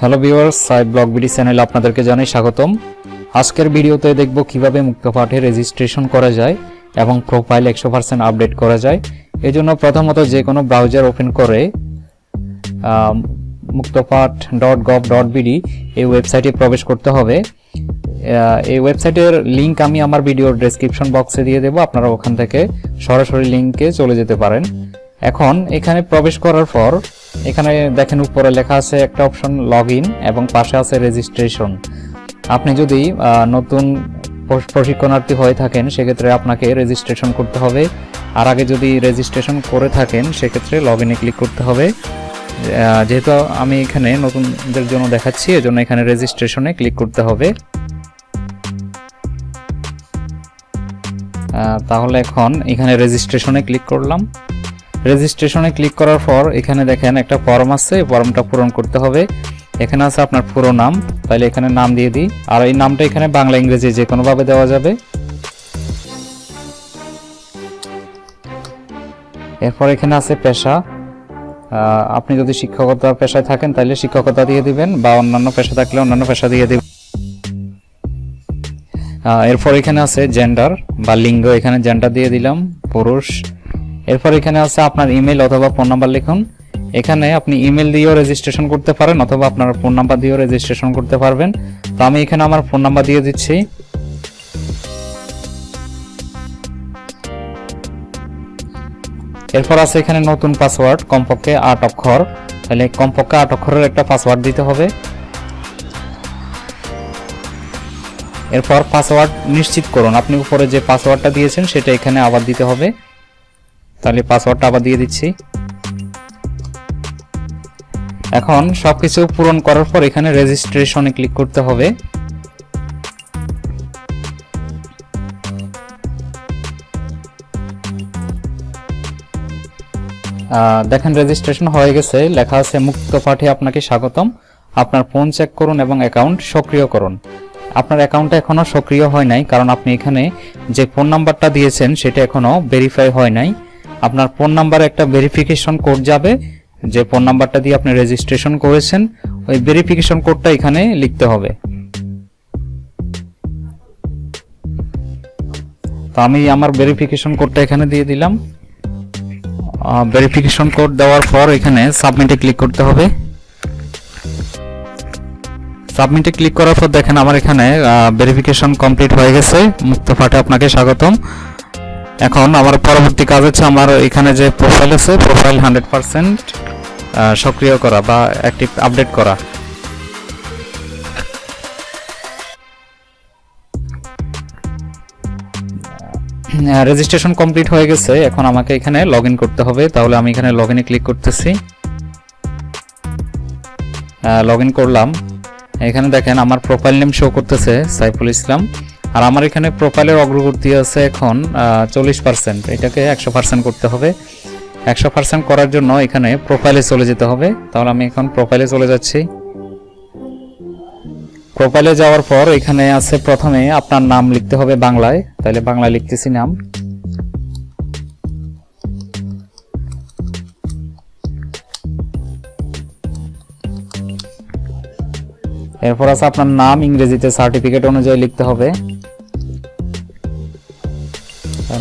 Hello viewers side blog BD চ্যানেলে আপনাদেরকে জানাই স্বাগতম। আজকের ভিডিওতে দেখব কীভাবে মুক্তপাঠে রেজিস্ট্রেশন করা যায় এবং প্রোফাইল একশো পার্সেন্ট আপডেট করা যায়। এই জন্য প্রথমত যে কোনো ব্রাউজার ওপেন করে Muktopaath dot gov dot BD এই ওয়েবসাইটে প্রবেশ করতে হবে। এই ওয়েবসাইটের লিংক আমি আমার ভিডিওর ডেসক্রিপশন বক্সে দিয়ে দেবো। আপনারা ওখান থেকে সরাসরি লিংকে চলে যেতে পারেন। এখন এখানে প্রবেশ করার পর এখানে দেখেন উপরে লেখা আছে একটা অপশন লগ এবং পাশে আছে রেজিস্ট্রেশন। আপনি যদি নতুন প্রশিক্ষণার্থী হয়ে থাকেন, সেক্ষেত্রে আপনাকে রেজিস্ট্রেশন করতে হবে। আর আগে যদি রেজিস্ট্রেশন করে থাকেন, সেক্ষেত্রে লগ ইনে ক্লিক করতে হবে। যেহেতু আমি এখানে নতুনদের জন্য দেখাচ্ছি, এজন্য এখানে রেজিস্ট্রেশনে ক্লিক করতে হবে। তাহলে এখন এখানে রেজিস্ট্রেশনে ক্লিক করলাম। রেজিস্ট্রেশনে ক্লিক করার পর এখানে দেখেন একটা ফর্ম আছে, এই ফর্মটা পূরণ করতে হবে। এখানে আছে আপনার পুরো নাম, তাহলে এখানে নাম দিয়ে দিই। আর এই নামটা এখানে বাংলা, ইংরেজি যে কোনোভাবে দেওয়া যাবে। এরপর এখানে আছে পেশা। আপনি যদি শিক্ষকতা পেশায় থাকেন, তাহলে শিক্ষকতা দিয়ে দিবেন বা অন্যান্য পেশা থাকলে অন্যান্য পেশা দিয়ে দিবেন। এরপর এখানে আছে জেন্ডার বা লিঙ্গ, এখানে জেন্ডার দিয়ে দিলাম, পুরুষ। এরপর এখানে আছে আপনার ইমেল অথবা ফোন নাম্বার লিখুন। এখানে আপনি ইমেল দিয়েও রেজিস্ট্রেশন করতে পারেন অথবা আপনার ফোন নাম্বার দিয়েও রেজিস্ট্রেশন করতে পারবেন। তো আমি এখানে আমার ফোন নাম্বার দিয়ে দিচ্ছি। এরপর আছে এখানে নতুন পাসওয়ার্ড কমপক্ষে আট অক্ষর। তাহলে কমপক্ষে আট অক্ষরের একটা পাসওয়ার্ড দিতে হবে। এরপর পাসওয়ার্ড নিশ্চিত করুন। আপনি উপরে যে পাসওয়ার্ডটা দিয়েছেন, সেটা এখানে আবার দিতে হবে। তাহলে পাসওয়ার্ডটা আবার দিয়ে দিচ্ছি। এখন সবকিছু পূরণ করার পর এখানে রেজিস্ট্রেশনে ক্লিক করতে হবে। দেখেন রেজিস্ট্রেশন হয়ে গেছে, লেখা আছে, মুক্ত পাঠে আপনাকে স্বাগতম। আপনার ফোন চেক করুন এবং অ্যাকাউন্ট সক্রিয় করুন। আপনার অ্যাকাউন্টটা এখনও সক্রিয় হয় নাই, কারণ আপনি এখানে যে ফোন নাম্বারটা দিয়েছেন, সেটা এখনও ভেরিফাই হয় নাই। আপনার ফোন নাম্বারে একটা ভেরিফিকেশন কোড যাবে, যে ফোন নাম্বারটা দিয়ে আপনি রেজিস্ট্রেশন করেছেন, ওই ভেরিফিকেশন কোডটা এখানে লিখতে হবে। তো আমি আমার ভেরিফিকেশন কোডটা এখানে দিয়ে দিলাম। ভেরিফিকেশন কোড দেওয়ার পর এখানে সাবমিটে ক্লিক করতে হবে। সাবমিটে ক্লিক করার পর দেখেন আমার এখানে ভেরিফিকেশন কমপ্লিট হয়ে গেছে। মুক্ত পাঠে আপনাকে স্বাগতম। এখন আমার পরবর্তী কাজ হচ্ছে আমার এখানে যে প্রোফাইল আছে প্রোফাইল হান্ড্রেড পার্সেন্ট সক্রিয় করা বা অ্যাক্টিভ আপডেট করা। রেজিস্ট্রেশন কমপ্লিট হয়ে গেছে, এখন আমাকে এখানে লগ করতে হবে। তাহলে আমি এখানে লগ ক্লিক করতেছি। লগ করলাম। এখানে দেখেন আমার প্রোফাইল নেম শো করতেছে সাইফুল ইসলাম। আর আমার এখানে প্রোফাইলের অগ্রগতি আছে এখন চল্লিশ পার্সেন্ট এটাকে একশো পার্সেন্ট করতে হবে। একশো পার্সেন্ট করার জন্য এখানে প্রোফাইলে চলে যেতে হবে। তাহলে আমি এখন প্রোফাইলে চলে যাচ্ছি। প্রোফাইলে যাওয়ার পর এখানে আছে প্রথমে আপনার নাম লিখতে হবে বাংলায়। তাহলে বাংলায় লিখতেছি নাম। এরপর আছে আপনার নাম, ইংরেজিতে সার্টিফিকেট অনুযায়ী লিখতে হবে।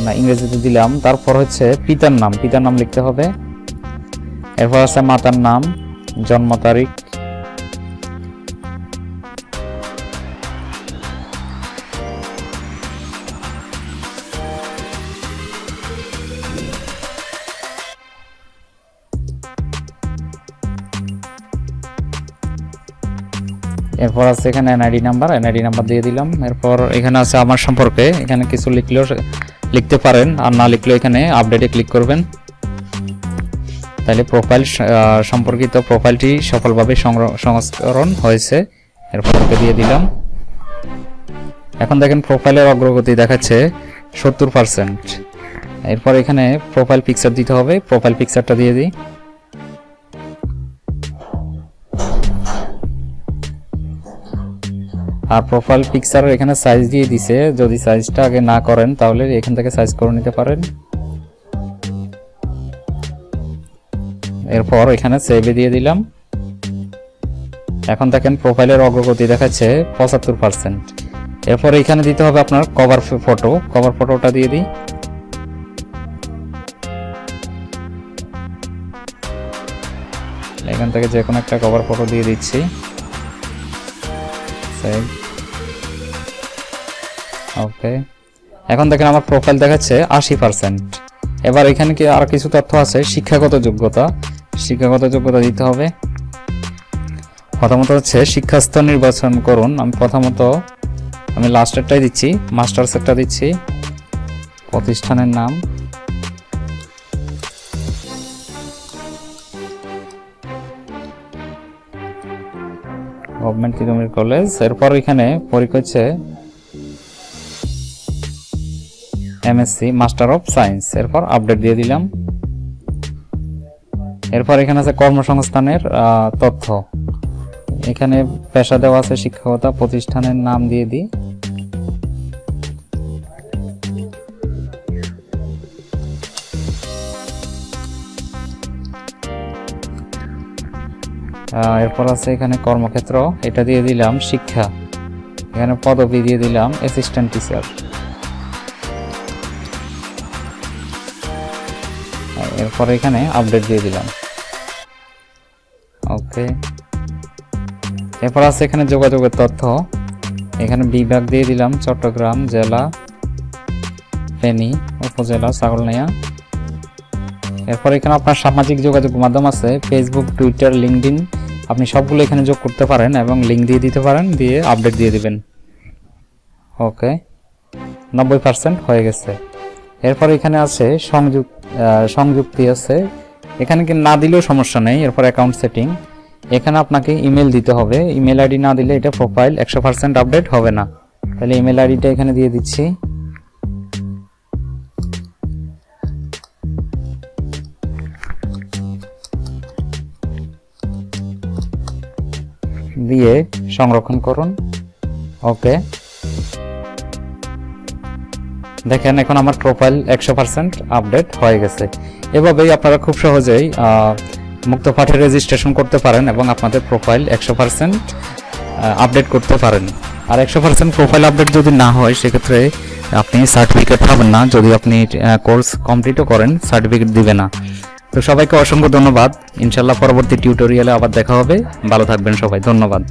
না, ইংরেজিতে দিলাম। তারপর হচ্ছে পিতার নাম পিতার নাম লিখতে হবে। এরপর আছে মাতার নাম, জন্ম তারিখ। এরপর আছে এখানে এনআইডি নাম্বার এনআইডি নাম্বার দিয়ে দিলাম। এরপর এখানে আছে আমার সম্পর্কে। এখানে কিছু লিখলেও লিখতে পারেন, আর না লিখলে এখানে আপডেটে ক্লিক করবেন। তাহলে প্রোফাইল সম্পর্কিত প্রোফাইলটি সফলভাবে সংস্করণ হয়েছে। এরপর ওকে দিয়ে দিলাম। এখন দেখেন প্রোফাইলের অগ্রগতি দেখাচ্ছে সত্তর পারসেন্ট এরপর এখানে প্রোফাইল পিকচার দিতে হবে। প্রোফাইল পিকচারটা দিয়ে দিই। আর প্রোফাইল পিকচার এখানে সাইজ দিয়ে দিছে। যদি সাইজটা আগে না করেন, তাহলে এখান থেকে সাইজ করে নিতে পারেন। এরপর এখানে সেভে দিয়ে দিলাম। এখন দেখেন প্রোফাইলের অগ্রগতি দেখাচ্ছে পঁচাত্তর পার্সেন্ট এরপর এখানে দিতে হবে আপনার কভার ফটো কভার ফটোটা দিয়ে দিই। এখান থেকে যে কোনো একটা কভার ফটো দিয়ে দিচ্ছি। ওকে এখন দেখেন আমার প্রোফাইল দেখাচ্ছে আশি পার্সেন্ট এবার এখানে কি আর কিছু তথ্য আছে? শিক্ষাগত যোগ্যতা। শিক্ষাগত যোগ্যতা দিতে হবে। প্রথমত হচ্ছে শিক্ষাস্তর নির্বাচন করুন। আমি প্রথমত, আমি লাস্টেরটাই দিচ্ছি মাস্টার্স একটা দিচ্ছি। প্রতিষ্ঠানের নাম। Government kilometer college. এরপর এখানে পরীক্ষা হচ্ছে এমএসসি মাস্টার অফ সায়েন্স এরপর আপডেট দিয়ে দিলাম। এরপর এখানে আছে কর্মসংস্থানের তথ্য। এখানে পেশা দেওয়া আছে শিক্ষকতা প্রতিষ্ঠানের নাম দিয়ে দিই। এরপর আছে এখানে কর্মক্ষেত্র। এটা দিয়ে দিলাম শিক্ষা। এখানে পদবি দিয়ে দিলাম অ্যাসিস্ট্যান্ট টিচার এরপর এখানে আপডেট দিয়ে দিলাম। ওকে এরপর আছে এখানে যোগাযোগের তথ্য। এখানে বিভাগ দিয়ে দিলাম চট্টগ্রাম জেলা ফেনী, উপজেলা ছাগলনাইয়া এরপর এখানে আপনার সামাজিক যোগাযোগ মাধ্যম আছে ফেসবুক টুইটার লিঙ্কডিন আপনি সবগুলো এখানে যোগ করতে পারেন এবং লিঙ্ক দিয়ে দিতে পারেন, দিয়ে আপডেট দিয়ে দিবেন। ওকে নব্বই পার্সেন্ট হয়ে গেছে। এরপর এখানে আছে সংযুক্ত সংযুক্তি আছে। এখানে কি না দিলেও সমস্যা নেই, এরপর অ্যাকাউন্ট সেটিং এখানে আপনাকে ইমেল দিতে হবে। ইমেল আইডি না দিলে এটা প্রোফাইল একশো পার্সেন্ট আপডেট হবে না। তাহলে ইমেল আইডিটা এখানে দিয়ে দিচ্ছি। দিয়ে সংরক্ষণ করুন। ওকে। দেখেন, এখন আমার প্রোফাইল একশো পার্সেন্ট আপডেট হয়ে গেছে। এভাবেই আপনারা খুব সহজেই মুক্ত পাঠে রেজিস্ট্রেশন করতে পারেন এবং আপনাদের প্রোফাইল একশো পার্সেন্ট আপডেট করতে পারেন। আর একশো পার্সেন্ট প্রোফাইল আপডেট যদি না হয়, সেক্ষেত্রে আপনি সার্টিফিকেট পাবেন না। যদি আপনি কোর্স কমপ্লিটও করেন সার্টিফিকেট দিবে না। তো সবাইকে অসংখ্য ধন্যবাদ। ইনশাল্লাহ পরবর্তী টিউটোরিয়ালে আবার দেখা হবে। ভালো থাকবেন সবাই। ধন্যবাদ।